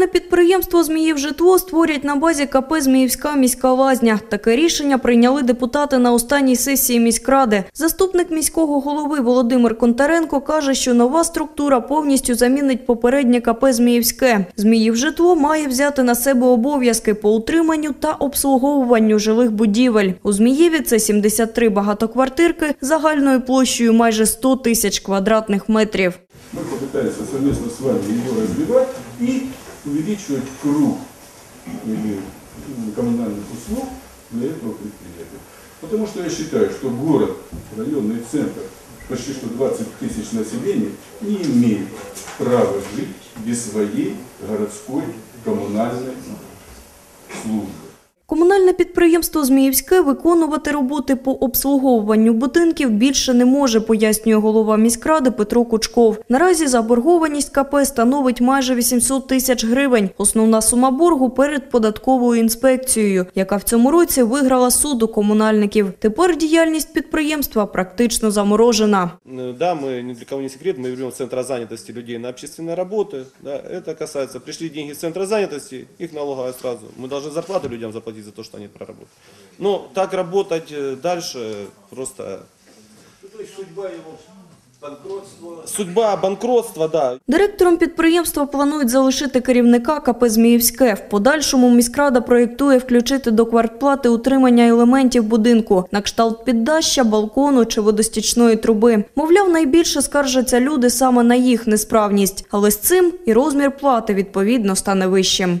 Комунальне підприємство «Зміївжитло» створять на базі КП «Зміївська міська лазня». Таке рішення прийняли депутати на останній сесії міськради. Заступник міського голови Володимир Контаренко каже, що нова структура повністю замінить попереднє КП «Зміївське». «Зміївжитло» має взяти на себе обов'язки по утриманню та обслуговуванню жилих будівель. У Зміїві це 73 багатоквартирки загальною площею майже 100 тисяч квадратних метрів. Мы попытаемся совместно с вами его развивать и увеличивать круг или, м, коммунальных услуг для этого предприятия. Потому что я считаю, что город, районный центр, почти что 20 тысяч населения, не имеет права жить без своей городской коммунальной службы. Комунальне підприємство «Зміївське» виконувати роботи по обслуговуванню будинків більше не може, пояснює голова міськради Петро Кучков. Наразі заборгованість КП становить майже 800 тисяч гривень. Основна сума боргу перед податковою інспекцією, яка в цьому році виграла суд у комунальників. Тепер діяльність підприємства практично заморожена. Э, Да, мы ни для кого не секрет, мы берем с центра занятости людей на общественные работы. Да, это касается, пришли деньги с центра занятости, их налоговая сразу. Мы должны зарплату людям заплатить за то, что они проработали. Но так работать э, дальше просто... Судьба банкротства, да. Директором підприємства планують залишити керівника КП «Зміївське». В подальшому міськрада проєктує включити до квартплати утримання елементів будинку на кшталт піддаща, балкону чи водостічної труби. Мовляв, найбільше скаржаться люди саме на їх несправність, але з цим і розмір плати відповідно стане вищим.